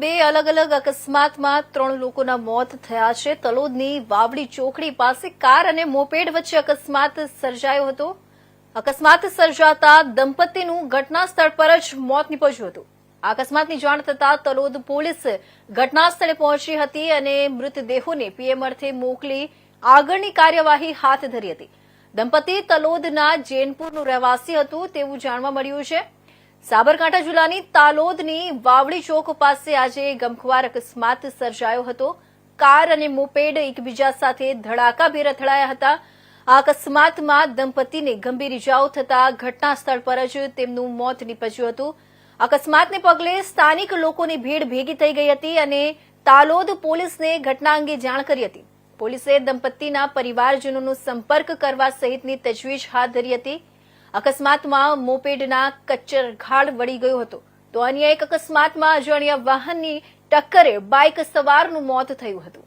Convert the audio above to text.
બે અલગ અલગ અકસ્માતમાં ત્રણ લોકોના મોત થયા છે. તલોદની વાવડી ચોકડી પાસે કાર અને મોપેડ વચ્ચે અકસ્માત સર્જાયો હતો. અકસ્માત સર્જાતા દંપતીનું ઘટના સ્થળ પર જ મોત નીપજ્યું હતું. આ અકસ્માતની જાણ થતાં તલોદ પોલીસ ઘટના સ્થળે પહોંચી હતી અને મૃતદેહોને પીએમ અર્થે મોકલી આગળની કાર્યવાહી હાથ ધરી હતી. દંપતી તલોદના જૈનપુરનું રહેવાસી હતું તેવું જાણવા મળ્યું છે. સાબરકાંઠા જિલ્લાની તાલોદની વાવડી ચોક પાસે આજે ગમખુવાર અકસ્માત સર્જાયો હતો. કાર અને મોપેડ એકબીજા સાથે ધડાકાભેર અથડાયા હતા. આ અકસ્માતમાં દંપતીને ગંભીર ઇજાઓ થતા ઘટના સ્થળ પર જ તેમનું મોત નીપજ્યું હતું. અકસ્માતને પગલે સ્થાનિક લોકોની ભીડ ભેગી થઈ ગઈ હતી અને તાલોદ પોલીસને ઘટના અંગે જાણ કરી હતી. પોલીસે દંપતીના પરિવારજનોનો સંપર્ક કરવા સહિતની તજવીજ હાથ ધરી હતી. અકસ્માતમાં મોપેડના કચ્ચર ઘાડ વળી ગયો હતો. તો અન્ય એક અકસ્માતમાં અજાણ્યા વાહનની ટક્કરે બાઇક સવારનું મોત થયું હતું.